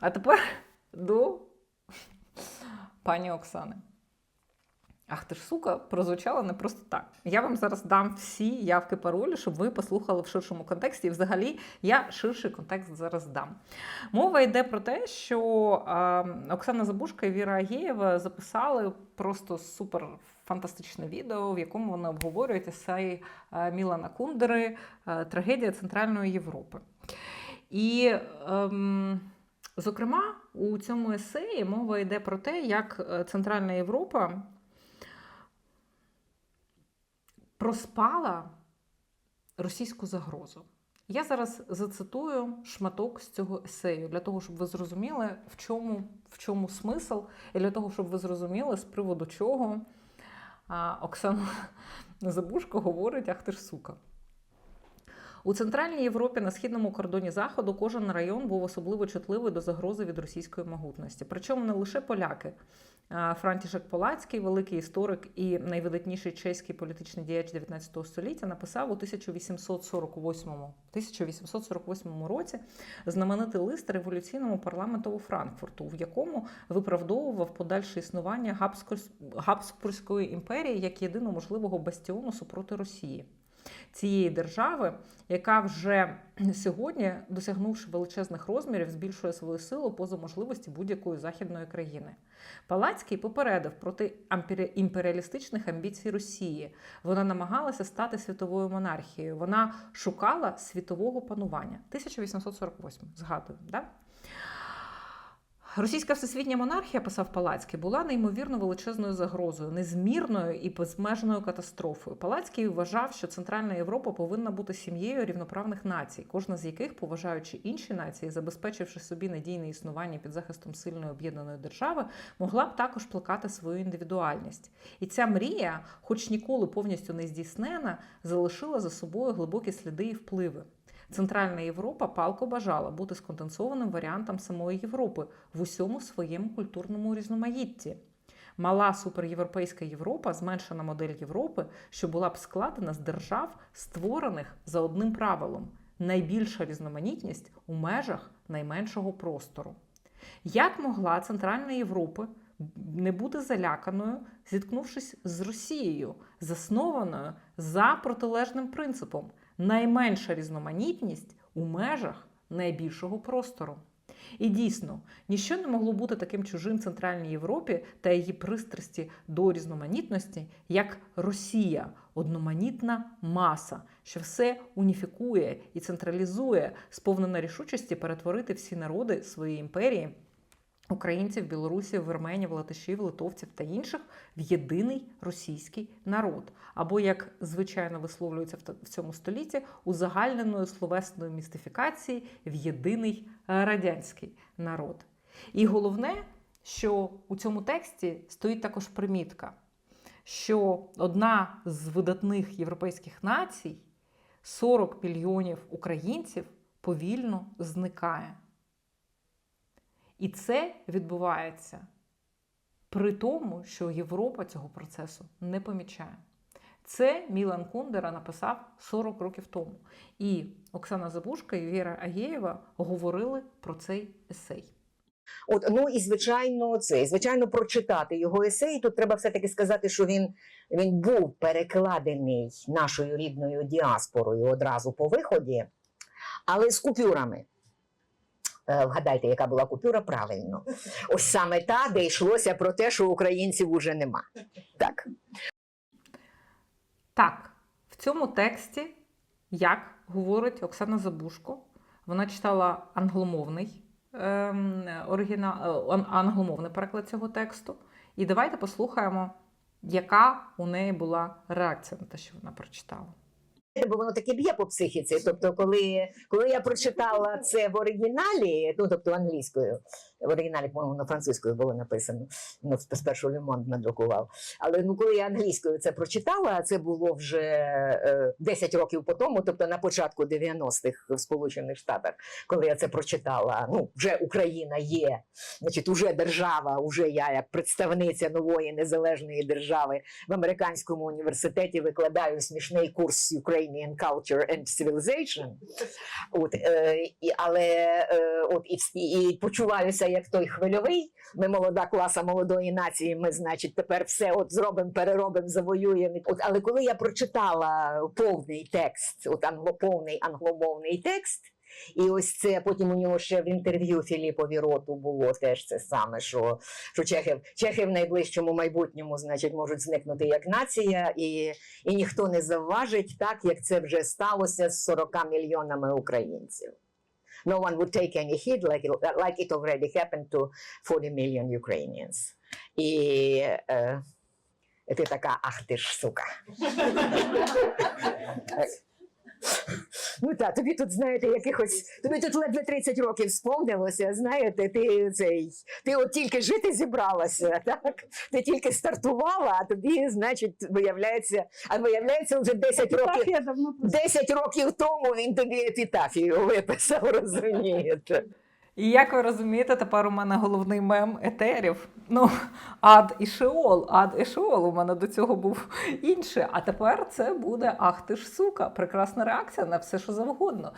А тепер до пані Оксани. Ах ти ж сука, прозвучало не просто так. Я вам зараз дам всі явки паролі, щоб ви послухали в ширшому контексті. І взагалі я ширший контекст зараз дам. Мова йде про те, що е, Оксана Забушка і Віра Агєєва записали просто супер фантастичне відео, в якому вони обговорюють есей е, Мілана Кундери е, Трагедія Центральної Європи. І, ем, зокрема, у цьому есеї мова йде про те, як е, Центральна Європа проспала російську загрозу. Я зараз зацитую шматок з цього есею для того, щоб ви зрозуміли, в чому, в чому смисл, і для того, щоб ви зрозуміли, з приводу чого Оксана Забушко говорить, ах ти ж сука. У Центральній Європі на східному кордоні Заходу кожен район був особливо чутливий до загрози від російської могутності. Причому не лише поляки. Франтішек Полацький, великий історик і найвидатніший чеський політичний діяч 19 століття, написав у 1848, 1848 році знаменитий лист революційному парламенту Франкфурту, в якому виправдовував подальше існування Габсбурзької імперії як єдиного можливого бастіону супроти Росії цієї держави, яка вже сьогодні, досягнувши величезних розмірів, збільшує свою силу поза можливості будь-якої західної країни. Палацький попередив проти імперіалістичних амбіцій Росії. Вона намагалася стати світовою монархією. Вона шукала світового панування. 1848, згадую, да? Російська всесвітня монархія, писав Палацький, була неймовірно величезною загрозою, незмірною і безмежною катастрофою. Палацький вважав, що Центральна Європа повинна бути сім'єю рівноправних націй, кожна з яких, поважаючи інші нації, забезпечивши собі надійне існування під захистом сильної об'єднаної держави, могла б також плекати свою індивідуальність. І ця мрія, хоч ніколи повністю не здійснена, залишила за собою глибокі сліди і впливи. Центральна Європа палко бажала бути сконденсованим варіантом самої Європи в усьому своєму культурному різноманітті. Мала суперєвропейська Європа, зменшена модель Європи, що була б складена з держав, створених за одним правилом: найбільша різноманітність у межах найменшого простору. Як могла Центральна Європа не бути заляканою, зіткнувшись з Росією, заснованою за протилежним принципом? Найменша різноманітність у межах найбільшого простору. І дійсно, ніщо не могло бути таким чужим Центральній Європі та її пристрасті до різноманітності, як Росія, одноманітна маса, що все уніфікує і централізує, сповнена рішучості перетворити всі народи своєї імперії. Українців, білорусів, вірменів, латишів, литовців та інших в єдиний російський народ, або як звичайно висловлюється в цьому столітті, узагальненої словесної містифікації в єдиний е, радянський народ. І головне, що у цьому тексті стоїть також примітка, що одна з видатних європейських націй, 40 мільйонів українців, повільно зникає. І це відбувається при тому, що Європа цього процесу не помічає. Це Мілан Кундера написав 40 років тому. І Оксана Забушка і Віра Агєєва говорили про цей есей. От ну і звичайно, це звичайно прочитати його есей. Тут треба все таки сказати, що він, він був перекладений нашою рідною діаспорою одразу по виході, але з купюрами. Е, Вгадайте, яка була купюра правильно. Ось саме та, де йшлося про те, що українців уже нема. Так. Так, в цьому тексті, як говорить Оксана Забушко, вона читала англомовний, ем, оригінал, е, ан- англомовний переклад цього тексту. І давайте послухаємо, яка у неї була реакція на те, що вона прочитала. Бо воно таке б'є по психіці. Тобто, коли, коли я прочитала це в оригіналі, ну тобто англійською, в оригіналі, по-моєму, на французькою було написано. Ну, спершу Лемон надрукував. Але ну, коли я англійською це прочитала, це було вже е, 10 років по тому, тобто на початку 90-х в Сполучених Штатах, коли я це прочитала, ну вже Україна є, значить, уже держава, уже я як представниця нової незалежної держави в американському університеті викладаю смішний курс Ukrainian Ukrainian culture and civilization. От, е, але е, от, і, і почуваюся як той хвильовий. Ми молода класа молодої нації. Ми, значить, тепер все от зробимо, переробимо, завоюємо. От, але коли я прочитала повний текст, от англо, повний англомовний текст. І ось це потім у нього ще в інтерв'ю Філіпові Роту було теж це саме, що, що чехи, чехи в найближчому майбутньому, значить, можуть зникнути як нація, і, і ніхто не завважить так, як це вже сталося з 40 мільйонами українців. No one would take any heed like it, like it already happened to 40 million Ukrainians. І е, ти така, ах ти ж сука. Ну так, тобі тут, знаєте, якихось, тобі тут ледве 30 років сповнилося, знаєте, ти цей, ти от тільки жити зібралася, так? Ти тільки стартувала, а тобі, значить, виявляється, а виявляється, вже 10 років. Я 10 років тому він тобі епітафію виписав, розумієте? І як ви розумієте, тепер у мене головний мем етерів. Ну, ад і Шеол. Ад і Шеол у мене до цього був інший. А тепер це буде ах ти ж сука. Прекрасна реакція на все, що завгодно.